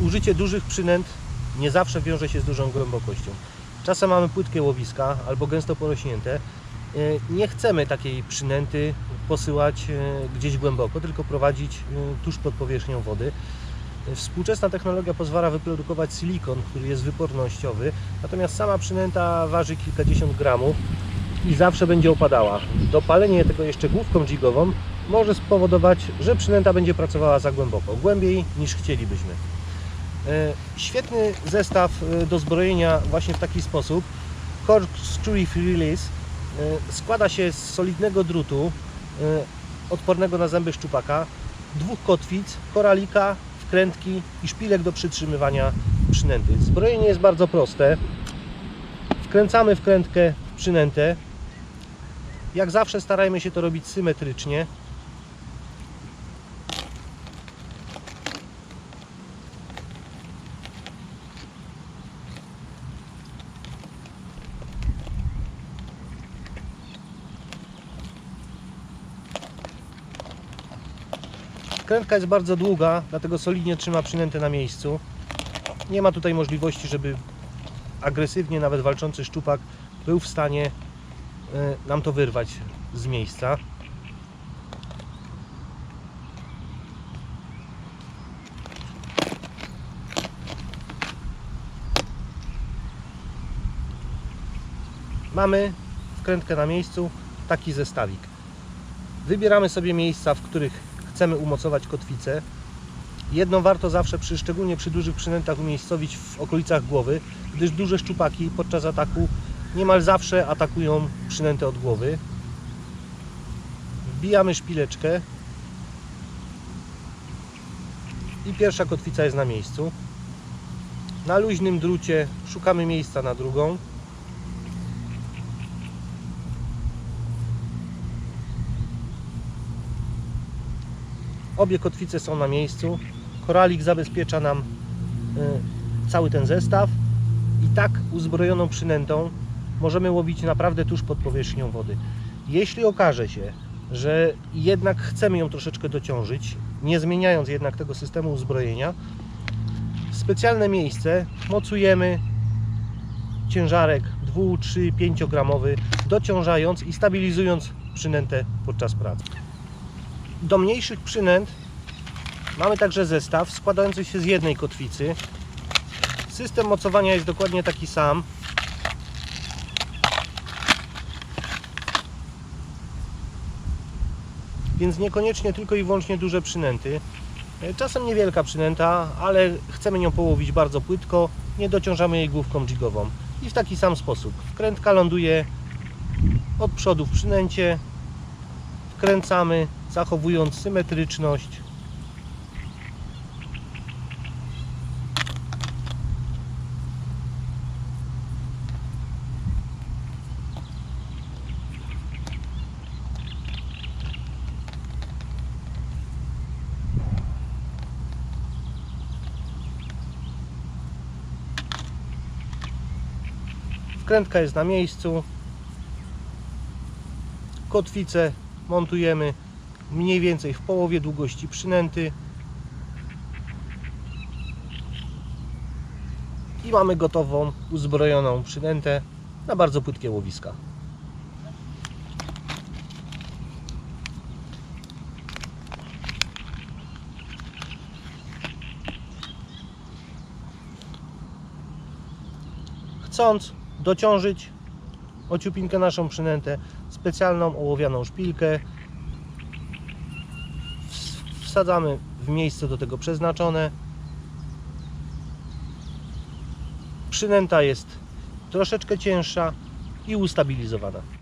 użycie dużych przynęt nie zawsze wiąże się z dużą głębokością. Czasem mamy płytkie łowiska albo gęsto porośnięte. E, Nie chcemy takiej przynęty posyłać e, gdzieś głęboko, tylko prowadzić e, tuż pod powierzchnią wody. Współczesna technologia pozwala wyprodukować silikon, który jest wypornościowy, natomiast sama przynęta waży kilkadziesiąt gramów i zawsze będzie opadała. Dopalenie tego jeszcze główką jigową może spowodować, że przynęta będzie pracowała za głęboko, głębiej niż chcielibyśmy. E, Świetny zestaw e, do zbrojenia właśnie w taki sposób. Corkscrew Release e, składa się z solidnego drutu odpornego na zęby szczupaka, dwóch kotwic, koralika, wkrętki i szpilek do przytrzymywania przynęty. Zbrojenie jest bardzo proste. Wkręcamy wkrętkę w przynętę. Jak zawsze starajmy się to robić symetrycznie. Krętka jest bardzo długa, dlatego solidnie trzyma przynętę na miejscu. Nie ma tutaj możliwości, żeby agresywnie nawet walczący szczupak był w stanie e, nam to wyrwać z miejsca. Mamy wkrętkę na miejscu, taki zestawik. Wybieramy sobie miejsca, w których chcemy umocować kotwicę. Jedną warto zawsze, przy, szczególnie przy dużych przynętach, umiejscowić w okolicach głowy, gdyż duże szczupaki podczas ataku niemal zawsze atakują przynętę od głowy. Wbijamy szpileczkę i pierwsza kotwica jest na miejscu. Na luźnym drucie szukamy miejsca na drugą. Obie kotwice są na miejscu. Koralik zabezpiecza nam y, cały ten zestaw i tak uzbrojoną przynętą możemy łowić naprawdę tuż pod powierzchnią wody. Jeśli okaże się, że jednak chcemy ją troszeczkę dociążyć, nie zmieniając jednak tego systemu uzbrojenia, w specjalne miejsce mocujemy ciężarek 2, 3, 5 gramowy, dociążając i stabilizując przynętę podczas pracy. Do mniejszych przynęt mamy także zestaw składający się z jednej kotwicy. System mocowania jest dokładnie taki sam. Więc niekoniecznie tylko i wyłącznie duże przynęty. E, Czasem niewielka przynęta, ale chcemy nią połowić bardzo płytko, nie dociążamy jej główką jigową. I w taki sam sposób. Wkrętka ląduje od przodu w przynęcie, wkręcamy, zachowując symetryczność. Wkrętka jest na miejscu. Kotwicę montujemy mniej więcej w połowie długości przynęty. I mamy gotową, uzbrojoną przynętę na bardzo płytkie łowiska. Chcąc dociążyć ociupinkę naszą przynętę, specjalną ołowianą szpilkę wsadzamy w miejsce do tego przeznaczone. Przynęta jest troszeczkę cięższa i ustabilizowana.